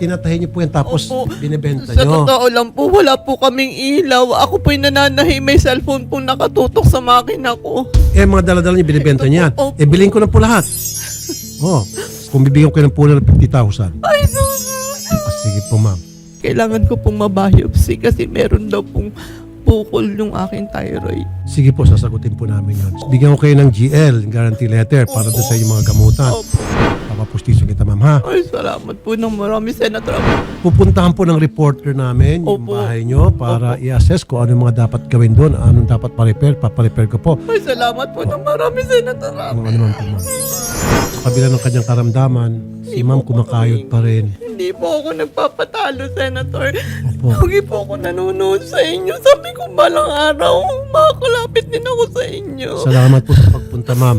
tinatahi niyo po yan tapos Opo. binibenta Sa niyo. totoo lang po, wala po kaming ilaw. Ako po'y nananahi, may cellphone po nakatutok sa makina ko. Eh, mga daladala niyo, binibenta niyan. Opo. Eh, bilhin ko na po lahat. Oh, kung bibigyan ko ng pula ng 50,000. Ay, no, Ah, sige po, ma'am. Kailangan ko pong mabiopsy kasi meron daw pong bukol yung aking thyroid. Sige po, sasagutin po namin yun. Bigyan ko kayo ng GL, guarantee letter, para doon sa inyong mga gamutan. Opo. Papapustiso kita, ma'am, ha? Ay, salamat po ng marami, Senator. Pupuntahan po ng reporter namin yung Opo. bahay nyo para i-assess kung ano yung mga dapat gawin doon, anong dapat pa-repair, paparepair ko po. Ay, salamat po ng marami, Senator. Kung ano man po, ma'am. Sa kabila ng kanyang karamdaman, si ma'am kumakayod pa rin. Hindi po ako nagpapatalo, Senator. Opo. Lagi po ako nanonood sa inyo. Sabi ko balang araw, makakalapit din ako sa inyo. Salamat po sa pagpunta, ma'am.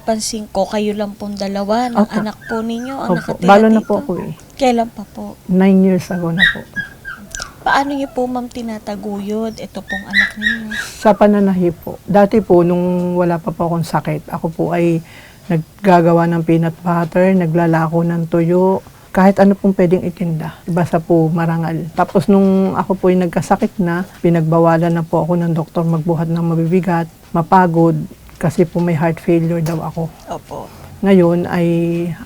Napansin ko, kayo lang pong dalawa ng Opo. anak po ninyo ang Opo, nakatira balo na dito. po ako eh. Kailan pa po? Nine years ago na po. Paano niyo po ma'am tinataguyod ito pong anak ninyo? Sa pananahi po. Dati po, nung wala pa po akong sakit, ako po ay naggagawa ng peanut butter, naglalako ng tuyo, kahit ano pong pwedeng itinda. Basta po marangal. Tapos nung ako po ay nagkasakit na, pinagbawalan na po ako ng doktor magbuhat ng mabibigat, mapagod, kasi po may heart failure daw ako. Opo. Ngayon ay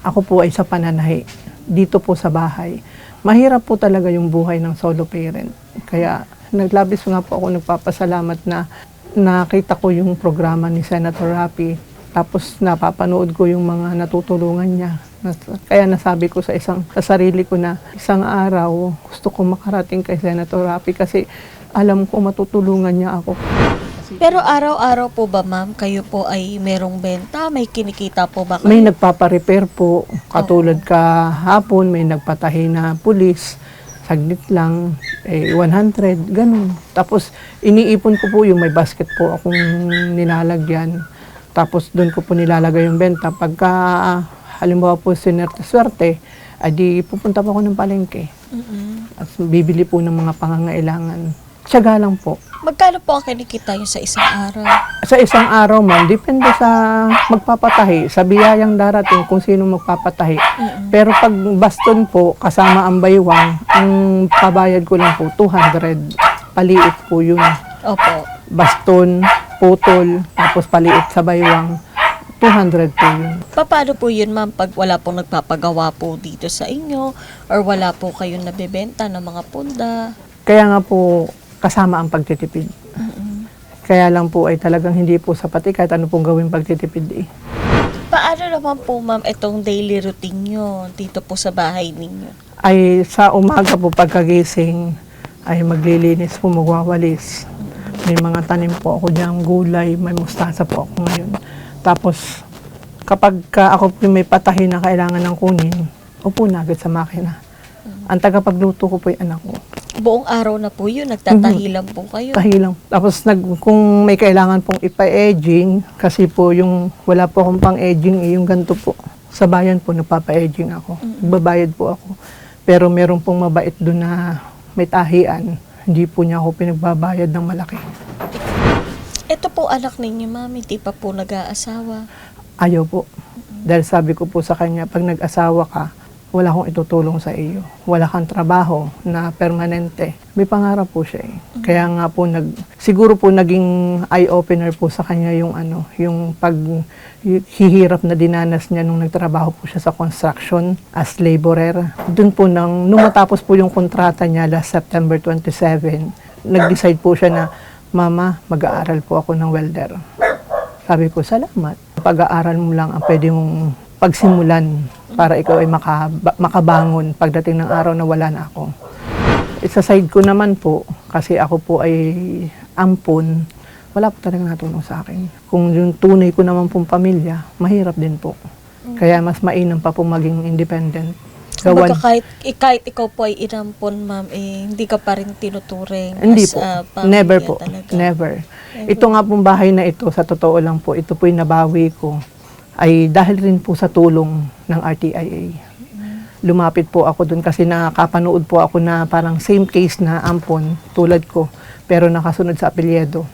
ako po ay sa pananahi dito po sa bahay. Mahirap po talaga yung buhay ng solo parent. Kaya naglabis nga po ako nagpapasalamat na nakita ko yung programa ni Senator Rapi. Tapos napapanood ko yung mga natutulungan niya. Kaya nasabi ko sa isang sa sarili ko na isang araw gusto ko makarating kay Senator Rapi kasi alam ko matutulungan niya ako. Pero araw-araw po ba ma'am, kayo po ay merong benta? May kinikita po ba kayo? May nagpapa-repair po, katulad ka hapon, may nagpatahi na pulis, saglit lang, eh, 100, ganun. Tapos, iniipon ko po yung may basket po akong nilalagyan. Tapos, doon ko po nilalagay yung benta. Pagka, halimbawa po, sinerte-swerte, adi pupunta po ako ng palengke. Mm-mm. At bibili po ng mga pangangailangan. Tiyaga lang po. Magkano po ang kinikita niyo sa isang araw? Sa isang araw man, depende sa magpapatahi, sa biyayang darating kung sino magpapatahi. Pero pag baston po, kasama ang baywang, ang pabayad ko lang po, 200. Paliit po yun. Opo. Baston, putol, tapos paliit sa baywang, 200 po yun. Paano po yun ma'am pag wala pong nagpapagawa po dito sa inyo or wala po kayong nabebenta ng mga punda? Kaya nga po, kasama ang pagtitipid. Kaya lang po ay talagang hindi po sapat eh, kahit ano pong gawin pagtitipid eh. Paano naman po ma'am itong daily routine nyo dito po sa bahay ninyo? ay sa umaga po pagkagising ay maglilinis po, magwawalis. May mga tanim po ako dyan, gulay, may mustasa po ako ngayon. Tapos kapag ka ako po may patahin na kailangan ng kunin, upo na agad sa makina. Ang tagapagluto ko po yung anak ko. Buong araw na po yun, nagtatahi lang po kayo. Tahi lang. Tapos nag, kung may kailangan pong ipa-edging, kasi po yung wala po akong pang-edging, eh, yung ganito po. Sa bayan po, nagpapa-edging ako. Nagbabayad po ako. Pero meron pong mabait doon na may tahian. Hindi po niya ako pinagbabayad ng malaki. Ito po anak ninyo ma'am, hindi pa po nag-aasawa. Ayaw po. Dahil sabi ko po sa kanya, pag nag-asawa ka, wala akong itutulong sa iyo. Wala kang trabaho na permanente. May pangarap po siya eh. Kaya nga po nag siguro po naging eye-opener po sa kanya yung ano, yung pag y- hihirap na dinanas niya nung nagtrabaho po siya sa construction as laborer. Doon po nang nung matapos po yung kontrata niya last September 27, nag-decide po siya na Mama, mag-aaral po ako ng welder. Sabi ko, salamat. Pag-aaral mo lang ang pwede mong pagsimulan para ikaw ay makaba- makabangon pagdating ng araw na wala na ako. sa side ko naman po, kasi ako po ay ampon, wala po talaga natulong sa akin. Kung yung tunay ko naman pong pamilya, mahirap din po. Kaya mas mainam pa po maging independent. Kumbaga Gawan, kahit, eh, kahit ikaw po ay inampon, ma'am, eh, hindi ka pa rin tinuturing hindi as po. a pamilya Never po. talaga. Never. Ito nga pong bahay na ito, sa totoo lang po, ito po yung nabawi ko, ay dahil rin po sa tulong ng RTIA. Lumapit po ako dun kasi nakapanood po ako na parang same case na ampon, tulad ko, pero nakasunod sa apelyedo.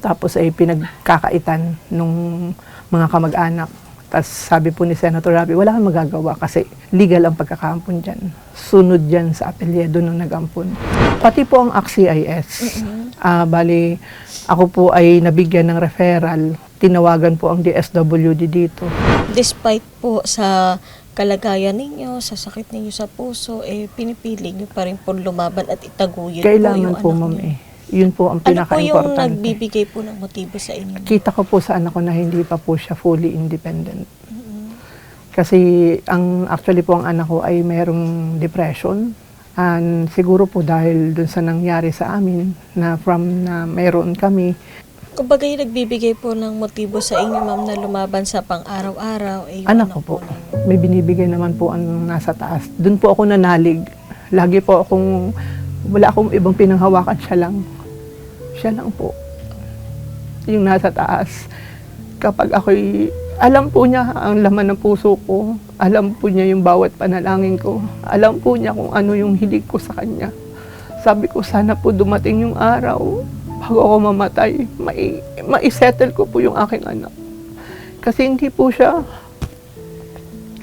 Tapos ay pinagkakaitan nung mga kamag-anak. Tapos sabi po ni Senator Rabi, wala kang magagawa kasi legal ang pagkakaampon dyan. Sunod dyan sa apelyedo nung nag-ampon. Pati po ang AXIS. Ah, bali, ako po ay nabigyan ng referral. Tinawagan po ang DSWD dito. Despite po sa kalagayan ninyo, sa sakit ninyo sa puso, eh, pinipili nyo pa rin po lumaban at itaguyod Kailangan po po, yung ma'am anak nyo. eh. Yun po ang Ano po yung pinaka-importante. nagbibigay po ng motibo sa inyo? Kita ko po sa anak ko na hindi pa po siya fully independent. Kasi ang actually po ang anak ko ay mayroong depression. And siguro po dahil dun sa nangyari sa amin na from na mayroon kami, Kumbaga yung nagbibigay po ng motibo sa inyo, ma'am, na lumaban sa pang-araw-araw, eh, anak ko po, may binibigay naman po ang nasa taas. Doon po ako nanalig. Lagi po akong, wala akong ibang pinanghawakan, siya lang. Siya lang po. Yung nasa taas. Kapag ako'y, alam po niya ang laman ng puso ko. Alam po niya yung bawat panalangin ko. Alam po niya kung ano yung hilig ko sa kanya. Sabi ko, sana po dumating yung araw bago ako mamatay, mai, mai-settle ko po yung aking anak. Kasi hindi po siya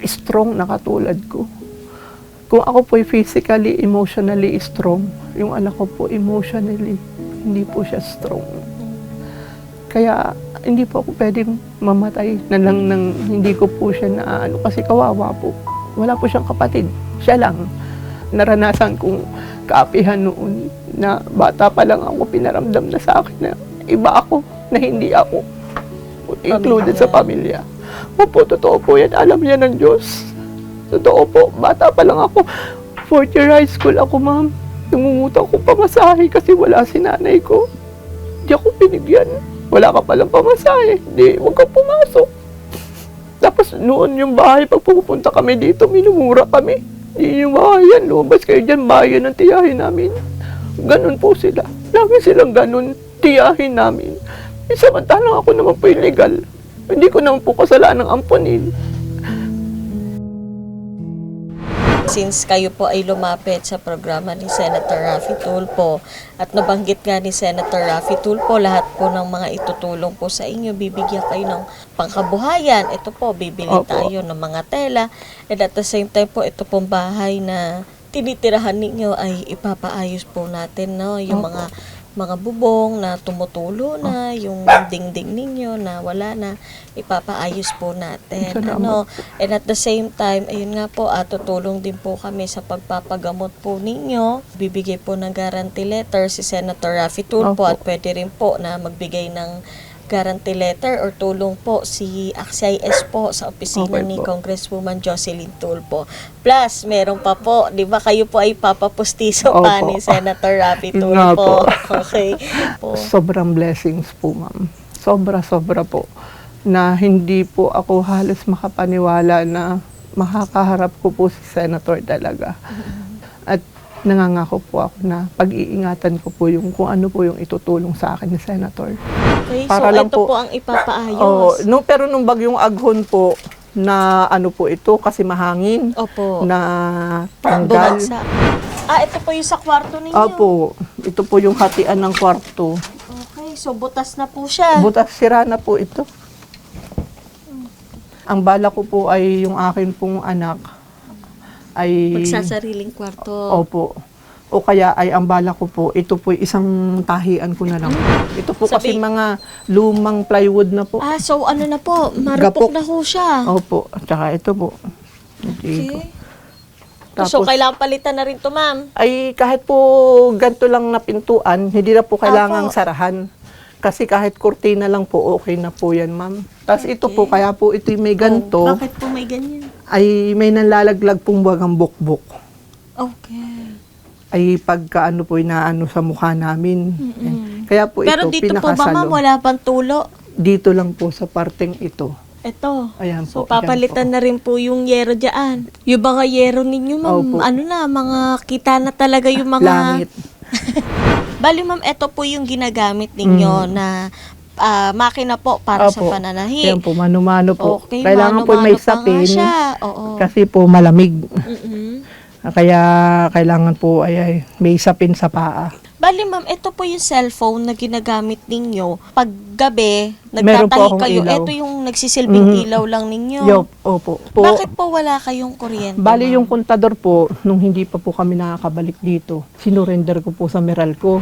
strong na katulad ko. Kung ako po physically, emotionally strong, yung anak ko po emotionally, hindi po siya strong. Kaya hindi po ako pwedeng mamatay na lang nang hindi ko po siya na ano kasi kawawa po. Wala po siyang kapatid. Siya lang. Naranasan kong kaapihan noon na bata pa lang ako pinaramdam na sa akin na iba ako, na hindi ako included sa pamilya. Opo, totoo po yan. Alam niya ng Diyos. Totoo po, bata pa lang ako. Fourth year high school ako, ma'am. Nangungutang ko pamasahe kasi wala si nanay ko. Hindi ako binigyan. Wala ka palang pamasahe. Hindi, huwag kang pumasok. Tapos noon yung bahay, pag pupunta kami dito, minumura kami. Hindi yung bahay yan, lumabas kayo dyan, bayan ng tiyahin namin. Ganon po sila. Lagi silang ganon, tiyahin namin. Eh, samantalang ako naman po illegal. Hindi ko naman po kasalanan ng amponin. Since kayo po ay lumapit sa programa ni Senator Raffy Tulfo at nabanggit nga ni Senator Raffy Tulfo lahat po ng mga itutulong po sa inyo, bibigyan kayo ng pangkabuhayan. Ito po, bibili Opo. tayo ng mga tela. And at the same time po, ito pong bahay na tinitirahan ninyo ay ipapaayos po natin, no? Yung Opo. mga mga bubong na tumutulo na, yung dingding ninyo na wala na, ipapaayos po natin. Ano, and at the same time, ayun nga po, at tutulong din po kami sa pagpapagamot po ninyo. Bibigay po ng guarantee letter si Senator Raffy Tulfo at pwede rin po na magbigay ng guarantee letter or tulong po si AXIS po sa opisina Okay ni po. Congresswoman Jocelyn Tulfo. Plus, meron pa po, di ba kayo po ay papapustiso pa Opo. ni Senator Raffy Yun nga Tulfo. po. okay. Po. Sobrang blessings po, ma'am. Sobra-sobra po. Na hindi po ako halos makapaniwala na makakaharap ko po si Senator talaga. At nangangako po ako na pag-iingatan ko po yung kung ano po yung itutulong sa akin ni Senator. Okay, Para so lang ito po- po ang ipapaayos. Oh, no, pero nung bagyong aghon po, na ano po ito kasi mahangin, Opo. na tanggal. Bumagsak. Ah, ito po yung sa kwarto ninyo. Opo, ito po yung hatian ng kwarto. Okay, so butas na po siya. Butas sira na po ito. Ang bala ko po ay yung akin pong anak ay Magsasariling kwarto. Opo. O kaya ay ang bala ko po, ito po isang tahian ko na lang. Ito po kasi Sabi- mga lumang plywood na po. Ah, so ano na po, marupok Gapok. na ho siya. Opo, at saka ito po. Hindi. Okay. Tapos, so kailangan palitan na rin to, ma'am. ay kahit po ganito lang na pintuan, hindi na po kailangang Apo. sarahan. Kasi kahit kurtina lang po, okay na po yan, ma'am. Tapos ito po, kaya po ito may ganito, Oh, bakit po may ganyan? ay may nalalaglag pong bagang bukbok. Okay. ay pagka ano po inaano sa mukha namin. Yan. Kaya po Pero ito, dito po ba pinakasalo. ma'am, wala pang tulo? Dito lang po sa parteng ito. Ito. Ayan So, po. ayan papalitan po. na rin po yung yero dyan. Yung mga yero ninyo, ma'am, Opo. ano na, mga kita na talaga yung mga... Langit. Bali, ma'am, ito po yung ginagamit ninyo na ah, makina po para sa Mm. Opo. pananahi. Ayan po, mano-mano po. Okay, Kailangan po may sapin. Oo. kasi po malamig. Mm-mm. Kaya kailangan po ay, ay may sapin sa paa. Bali, ma'am, ito po yung cellphone na ginagamit ninyo. Pag gabi, nagtatahi kayo. ilaw. Ito yung nagsisilbing Mhm. ilaw lang ninyo. Yo, opo. Po, Bakit po wala kayong kuryente? Bali ma'am? yung kontador po, nung hindi pa po kami nakakabalik dito, sinurrender ko po sa Meralco.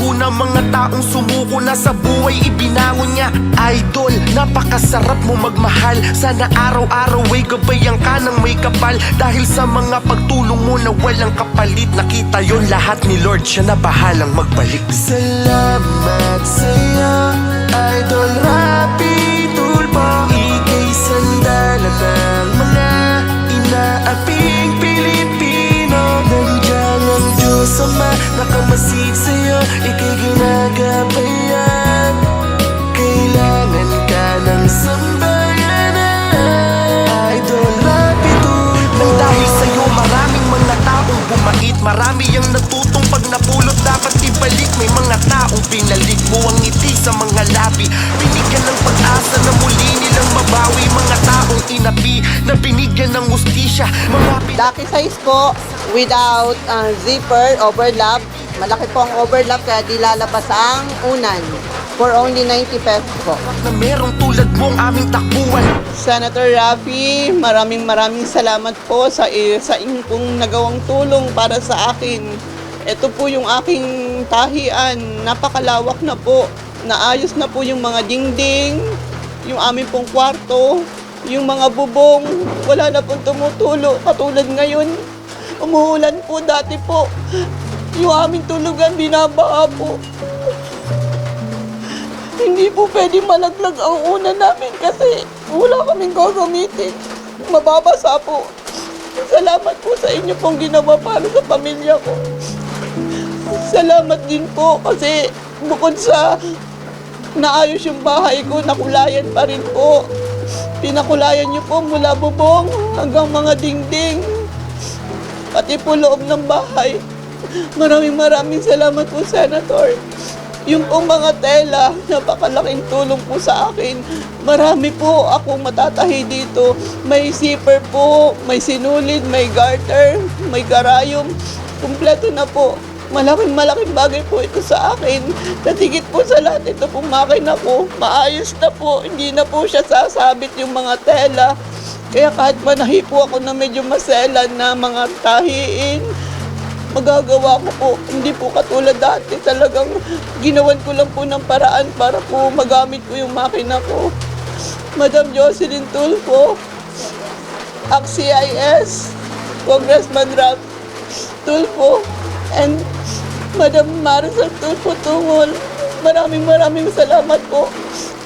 ng mga taong sumuko na sa buhay ibinangon niya Idol, napakasarap mo magmahal. Sana araw-araw ay gabayan ka ng may kapal. Dahil sa mga pagtulong mo na walang kapalit Nakita yon lahat ni Lord, siya na bahalang magbalik. Salamat sa'yo, Idol. Rapi Tulpo. Ika'y sandalan ng mga inaaping Pilipino Nandiyan ang Diyos Ama Nakamasid sa'yo, ika'y ginagabayan Kailangan ka ng sambayanan. Idol Rapi Tulpo Nang dahil sa'yo maraming mga taong bumait. Marami ang natutong pag napulot. Dapat ibalik May mga taong pinalik mo ang ngiti sa mga labi. Binigyan ng pag-asa na muli nilang mabawi. Mga taong inapi na binigyan ng ustisya. Mga Lucky size po without uh, zipper, overlap. Malaki po ang overlap kaya di lalabas ang unan. For only 90 pesos po. na merong tulad mong aming takbuhan Senator Rafi, maraming maraming salamat po sa, sa inyong nagawang tulong para sa akin. Ito po yung aking tahian. Napakalawak na po. Naayos na po yung mga dingding, yung aming pong kwarto, yung mga bubong. Wala na pong tumutulo. Katulad ngayon, umuulan po dati po. Yung aming tulugan, binabaha po. Hindi po pwede malaglag ang una namin kasi wala kaming gagamitin. Mababasa po. Salamat po sa inyo pong ginawa para sa pamilya ko. Salamat din po kasi bukod sa naayos yung bahay ko, nakulayan pa rin po. Pinakulayan niyo po mula bubong hanggang mga dingding. Pati po loob ng bahay. Maraming maraming salamat po, Senator. Yung pong mga tela, napakalaking tulong po sa akin. Marami po akong matatahi dito. May zipper po, may sinulid, may garter, may garayom. Kumpleto na po. Malaking malaking bagay po ito sa akin. Natigit po sa lahat ito pong makina ko. Maayos na po. Hindi na po siya sasabit yung mga tela. Kaya kahit manahi po ako na medyo maselan na mga tahiin, magagawa ko po. Hindi po katulad dati. Talagang ginawan ko lang po ng paraan para po magamit ko yung makina ko. Madam Jocelyn Tulfo, ACT-CIS, Congressman Rap Tulfo, and Madam Marisol Tulfo Tungol. Maraming maraming salamat po.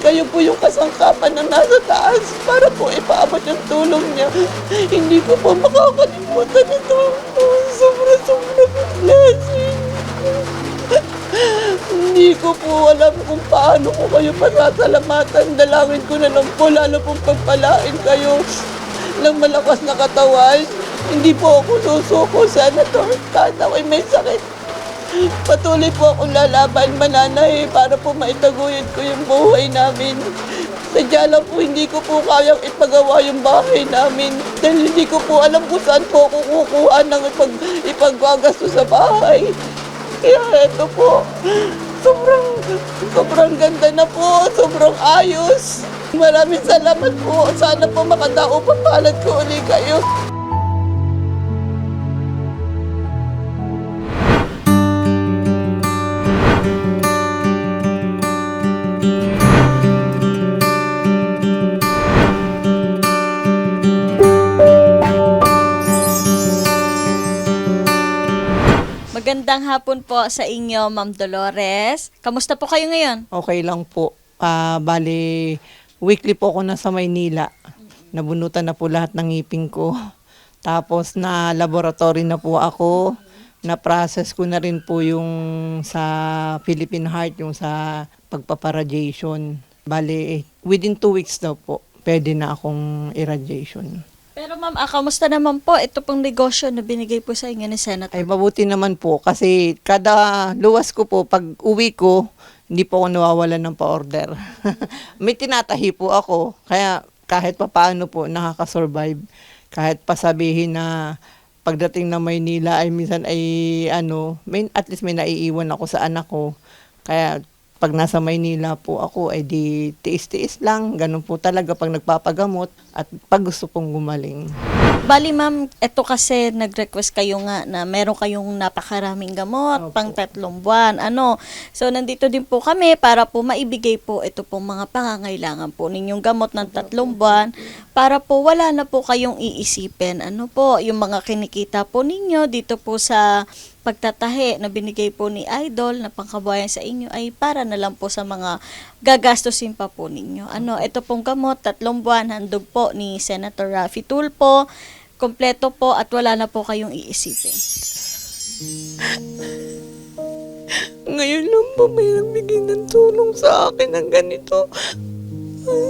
Kayo po yung kasangkapan na nasa taas para po ipaabot yung tulong niya. Hindi ko po makakalimutan ito. Sobra-sobra blessing. Hindi ko po alam kung paano ko kayo pasasalamatan. Dalangin ko na lang po, lalo pong pagpalain kayo ng malakas na katawan. Hindi po ako susuko, Senator, kahit ako'y may sakit. Patuloy po akong lalaban, mananay, para po maitaguyod ko yung buhay namin. Sadya lang po, hindi ko po kayang ipagawa yung bahay namin. Dahil hindi ko po alam kung saan po ako kukuha ng ipag, ipagwagasto sa bahay. Kaya eto po, sobrang, sobrang ganda na po, sobrang ayos. Maraming salamat po. Sana po makadao pa palad ko uli kayo. Magandang hapon po sa inyo, Ma'am Dolores. Kamusta po kayo ngayon? Okay lang po. Ah, bali, weekly po ako nasa Maynila. Nabunutan na po lahat ng ngipin ko. Tapos na laboratory na po ako. Na-process ko na rin po yung sa Philippine Heart, yung sa pagpaparadiation. Bali, within two weeks daw po, pwede na akong irradiation. Pero ma'am, ah, kamusta naman po ito pong negosyo na binigay po sa inyo ni Senator? Ay, mabuti naman po kasi kada luwas ko po, pag uwi ko, hindi po ako nawawalan ng pa-order. May tinatahi po ako, kaya kahit papaano po nakakasurvive. Kahit pasabihin na pagdating ng Maynila ay minsan ay ano, may, at least may naiiwan ako sa anak ko. Kaya pag nasa Maynila po ako, ay di tiis-tiis lang. Ganun po talaga pag nagpapagamot at pag gusto pong gumaling. Bali ma'am, eto kasi nag-request kayo nga na meron kayong napakaraming gamot pang tatlong buwan. Ano? So nandito din po kami para po maibigay po ito pong mga pangangailangan po ninyong gamot ng tatlong buwan para po wala na po kayong iisipin. Ano po, yung mga kinikita po ninyo dito po sa pagtatahi na binigay po ni Idol na pangkabuhayan sa inyo ay para na lang po sa mga gagastusin pa po ninyo. Ano, ito pong gamot, tatlong buwan, handog po ni Senator Raffy Tulpo, kompleto po at wala na po kayong iisipin. Ngayon lang po may nagbigay ng tulong sa akin ng ganito.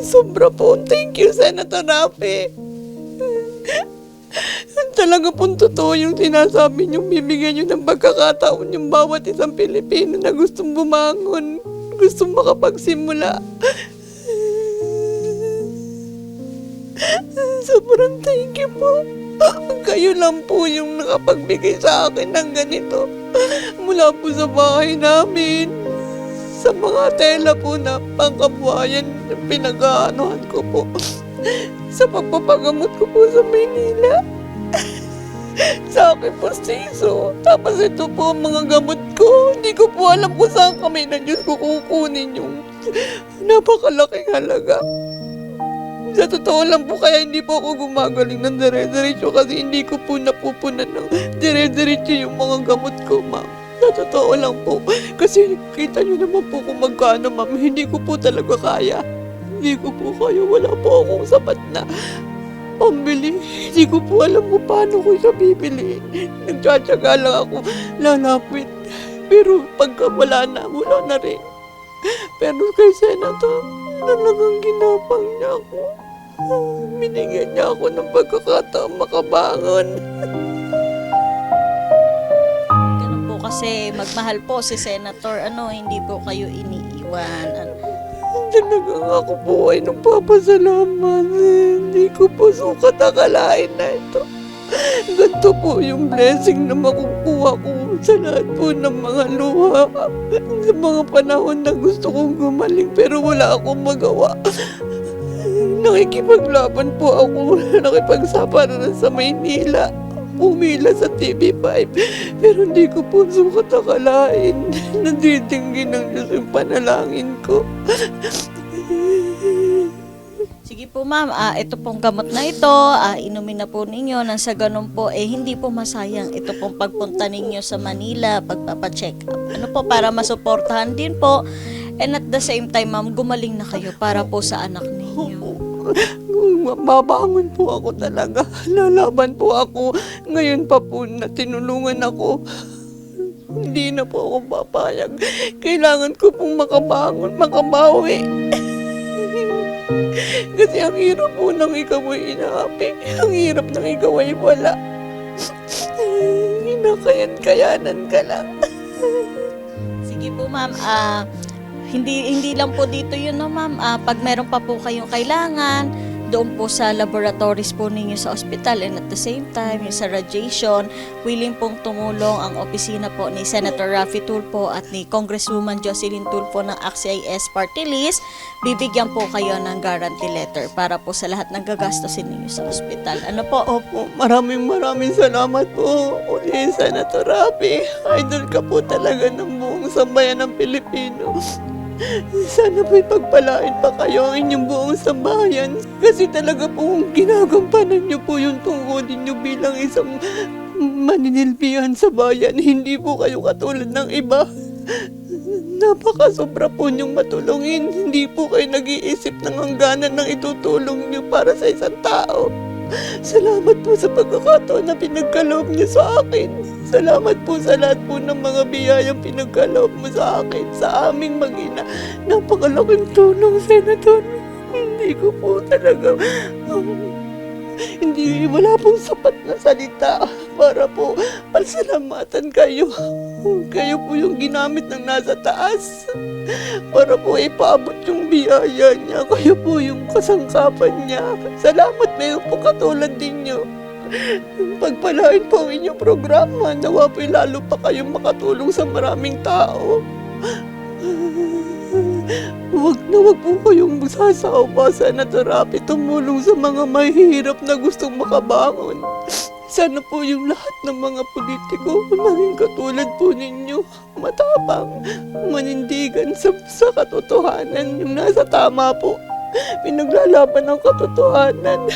Sobra po. Thank you, Senator Rafi. Talaga pong totoo yung sinasabi niyong bibigyan niyo ng pagkakataon yung bawat isang Pilipino na gustong bumangon, gustong makapagsimula. Sobrang thank you po. Kayo lang po yung nakapagbigay sa akin ng ganito. Mula po sa bahay namin, sa mga tela po na pangkabuhayan na pinag-aanohan ko po. Sa pagpapagamot ko po sa Maynila. sa akin po siso. Tapos ito po ang mga gamot ko. Hindi ko po alam kung saan kami na Diyos ko kukunin yung napakalaking halaga. Sa totoo lang po kaya hindi po ako gumagaling ng dire-diretso kasi hindi ko po napupunan ng dire-diretso yung mga gamot ko, ma'am. Sa totoo lang po. Kasi kita niyo naman po kung magkano, ma'am. Hindi ko po talaga kaya. Hindi ko po kaya. Wala po akong sapat na pambili. Hindi ko po alam kung paano ko siya bibili. Nagtsatsaga lang ako lalapit. Pero pagka wala na, wala na rin. Pero kay Senator, talagang ginapang niya ako. Binigyan niya ako ng pagkakataon makabangon. Ganun po kasi magmahal po si Senator, ano, hindi po kayo iniiwan. Ano, Talagang ako po ay nagpapasalamat. Hindi ko po sukat akalain na ito. Ganito po yung blessing na makukuha ko sa lahat po ng mga luha. Sa mga panahon na gusto kong gumaling pero wala akong magawa. Nakikipaglaban po ako. Nakipagsaparanan sa Maynila. Pumila sa TV5. Pero hindi ko po sukat akalain. Naditingin ng Diyos yung panalangin ko. Sige po ma'am, ah, ito pong gamot na ito, ah, inumin na po ninyo nang sa ganun po, eh hindi po masayang ito pong pagpunta ninyo sa Manila, pagpapacheck up. Ano po, para masuportahan din po. And at the same time ma'am, gumaling na kayo para po sa anak ninyo. Babangon po ako talaga. Lalaban po ako. Ngayon pa po na tinulungan ako. Hindi na po ako papayag. Kailangan ko pong makabangon, makabawi. Kasi ang hirap po nang ikaw ay inaapi. Ang hirap nang ikaw ay wala. Hinakayan-kayanan ka lang. Sige po ma'am, ah, hindi hindi lang po dito yun no ma'am. Ah, pag meron pa po kayong kailangan, doon po sa laboratories po ninyo sa ospital and at the same time yung sa radiation, willing pong tumulong ang opisina po ni Senator Raffy Tulfo at ni Congresswoman Jocelyn Tulfo ng AXIS Party List. Bibigyan po kayo ng guarantee letter para po sa lahat ng gagastusin ninyo sa ospital. Ano po? Opo, maraming maraming salamat po. Uli, Senator Rafi. Idol ka po talaga ng buong sambayan ng Pilipino. Sana po'y pagpalain pa kayo ang inyong buong sambayan. Kasi talaga po ginagampanan niyo po yung tungkulin niyo bilang isang maninilbihan sa bayan. Hindi po kayo katulad ng iba. Napakasobra po niyong matulungin. Hindi po kayo nag-iisip ng hangganan ng itutulong niyo para sa isang tao. Salamat po sa pagkakataon na pinagkaloob niyo sa akin. Salamat po sa lahat po ng mga biyayang pinagkaloob mo sa akin, sa aming mag-ina. Napakalaking tulong, Senator. Hindi ko po talaga... um, hindi, wala pong sapat na salita para po pasalamatan kayo. Kayo po yung ginamit ng nasa taas para po ipaabot yung biyaya niya. Kayo po yung kasangkapan niya. Salamat na po katulad ninyo. Pagpalain po ang inyong programa. Nawa po'y lalo pa kayong makatulong sa maraming tao. wag na wag po kayong sasawa sa natarapi tumulong sa mga mahihirap na gustong makabangon. Sana po yung lahat ng mga politiko maging katulad po ninyo. Matapang, manindigan sa, sa katotohanan. Yung nasa tama po. Pinaglalaban ng katotohanan.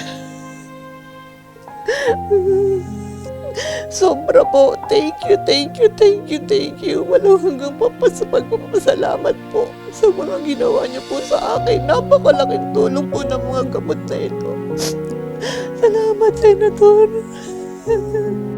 Sobra po. Thank you, thank you, thank you, thank you. Walang hanggang papas sa pagpapasalamat po sa mga ginawa niyo po sa akin. Napakalaking tulong po ng mga gamot na ito. Salamat, Senator.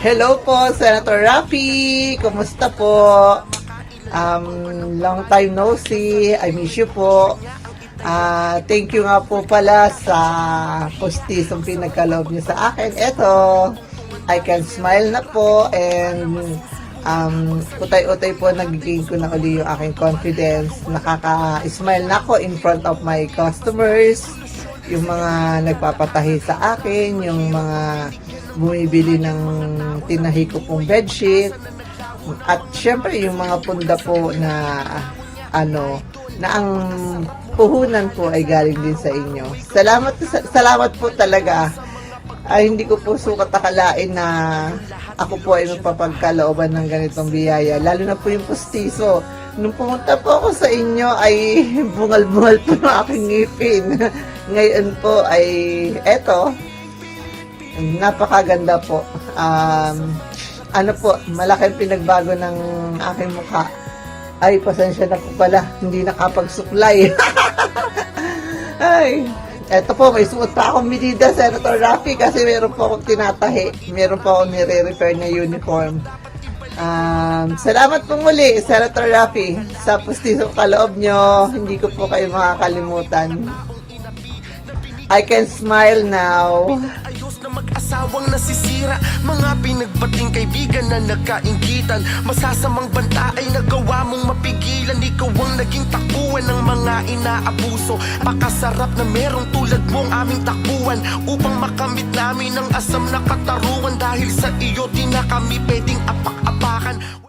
Hello po, Senator Rafi. Kumusta po? Um, long time no see. I miss you po. Ah, thank you nga po pala sa postisong pinagkaloob niyo sa akin. Eto, I can smile na po and um, utay-utay po nagiging ko na uli yung aking confidence. Nakaka-smile na ako in front of my customers, yung mga nagpapatahi sa akin, yung mga bumibili ng tinahi ko pong bedsheet, at syempre yung mga punda po na ano, na ang puhunan po ay galing din sa inyo. Salamat sa- salamat po talaga. Ay hindi ko po sukat akalain na ako po ay magpapagkalooban ng ganitong biyaya. Lalo na po yung postiso. Nung pumunta po ako sa inyo ay bungal-bungal po ng aking ngipin. Ngayon po ay eto, napakaganda po. Um, ano po, malaking pinagbago ng aking mukha. Ay, pasensya na po pala, hindi nakapagsuklay. Ay, eto po, may suot pa akong medida, Senator Rafi, kasi meron po akong tinatahi. Meron po akong nire-repair na uniform. Um, salamat po muli, Senator Rafi, sa pustisong kaloob nyo. Hindi ko po kayo makakalimutan. I can smile now. Mag-asawang nasisira. Mga pinagbating kaibigan na nagkaingitan Masasamang banta ay nagawa mong mapigilan. Ikaw ang naging takbuhan ng mga inaabuso. Pakasarap na merong tulad mong aming takbuhan Upang makamit namin ang asam na kataruan. Dahil sa iyo di na kami pwedeng apak-apakan